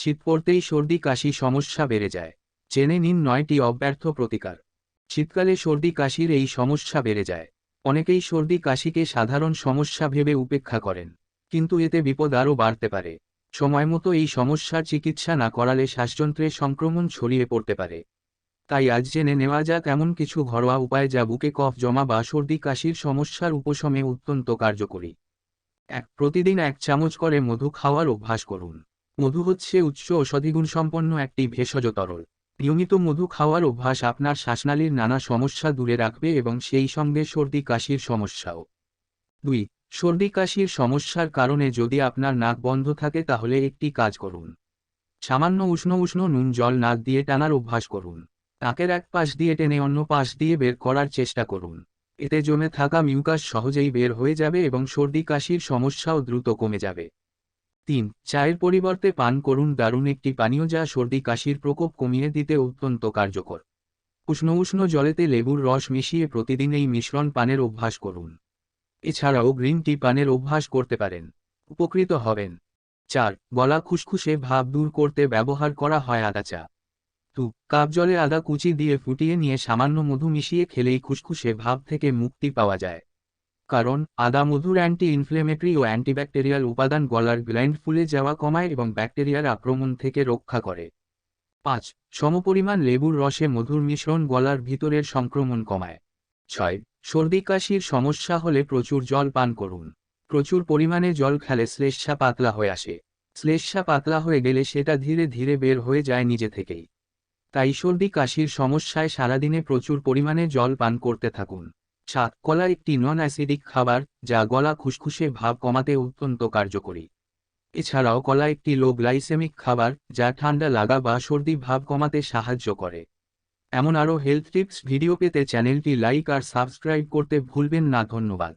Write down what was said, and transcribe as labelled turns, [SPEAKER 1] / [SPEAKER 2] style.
[SPEAKER 1] শীত পড়তেই সর্দি কাশি সমস্যা বেড়ে যায়। জেনে নিন নয়টি অব্যর্থ প্রতিকার। শীতকালে সর্দি কাশির এই সমস্যা বেড়ে যায়। অনেকেই সর্দি কাশিকে সাধারণ সমস্যা ভেবে উপেক্ষা করেন। কিন্তু এতে বিপদ আরও বাড়তে পারে। সময়মতো এই সমস্যার চিকিৎসা না করালে শ্বাসযন্ত্রের সংক্রমণ ছড়িয়ে পড়তে পারে। তাই আজ জেনে নেওয়া যাক এমন কিছু ঘরোয়া উপায় যা বুকে কফ জমা বা সর্দি কাশির সমস্যার উপশমে অত্যন্ত কার্যকরী। এক, প্রতিদিন এক চামচ করে মধু খাওয়ার অভ্যাস করুন। মধু হচ্ছে উচ্চ ঔষধিগুণ সম্পন্ন একটি ভেষজ তরল। নিয়মিত মধু খাওয়ার অভ্যাস আপনার শ্বাসনালীর নানা সমস্যা দূরে রাখবে এবং সেই সঙ্গে সর্দি কাশির সমস্যাও। দুই, সর্দি কাশির সমস্যার কারণে যদি আপনার নাক বন্ধ থাকে তাহলে একটি কাজ করুন। সামান্য উষ্ণ উষ্ণ নুন, জল, নাক দিয়ে টানার অভ্যাস করুন। নাকের এক পাশ দিয়ে টেনে অন্য পাশ দিয়ে বের করার চেষ্টা করুন। এতে জমে থাকা মিউকাস সহজেই বের হয়ে যাবে এবং সর্দি কাশির সমস্যাও দ্রুত কমে যাবে। তিন, চায়ের পরিবর্তে পান করুন দারুণ একটি পানীয় যা সর্দি কাশির প্রকোপ কমিয়ে দিতে অত্যন্ত কার্যকর। উষ্ণ উষ্ণ জলেতে লেবুর রস মিশিয়ে প্রতিদিন এই মিশ্রণ পানের অভ্যাস করুন। এছাড়াও গ্রিন টি পানের অভ্যাস করতে পারেন। উপকৃত হবেন। চার, গলা খুসখুসে ভাব দূর করতে ব্যবহার করা হয় আদা চা। দু, কাপ জলে আদা কুচি দিয়ে ফুটিয়ে নিয়ে সামান্য মধু মিশিয়ে খেলেই খুসখুসে ভাব থেকে মুক্তি পাওয়া যায়। কারণ আদা মধুর অ্যান্টি ইনফ্লেমেটরি ও অ্যান্টিব্যাকটেরিয়াল উপাদান গলার গ্ল্যান্ড ফুলে যাওয়া কমায় এবং ব্যাকটেরিয়ার আক্রমণ থেকে রক্ষা করে। পাঁচ, সমপরিমাণ লেবুর রসে মধুর মিশ্রণ গলার ভিতরের সংক্রমণ কমায়। ছয়, সর্দি কাশির সমস্যা হলে প্রচুর জল পান করুন। প্রচুর পরিমাণে জল খেলে শ্লেষ্মা পাতলা হয়ে আসে। শ্লেষ্মা পাতলা হয়ে গেলে সেটা ধীরে ধীরে বের হয়ে যায় নিজে থেকেই। তাই সর্দি কাশির সমস্যায় সারাদিনে প্রচুর পরিমাণে জল পান করতে থাকুন। সাত কলা একটি নন অ্যাসিডিক খাবার যা গলা খুসখুসে ভাব কমাতে অত্যন্ত কার্যকরী। এছাড়াও কলা একটি লো গ্লাইসেমিক খাবার যা ঠান্ডা লাগা বা সর্দি ভাব কমাতে সাহায্য করে। এমন আরও হেলথ টিপস ভিডিও পেতে চ্যানেলটি লাইক আর সাবস্ক্রাইব করতে ভুলবেন না, ধন্যবাদ।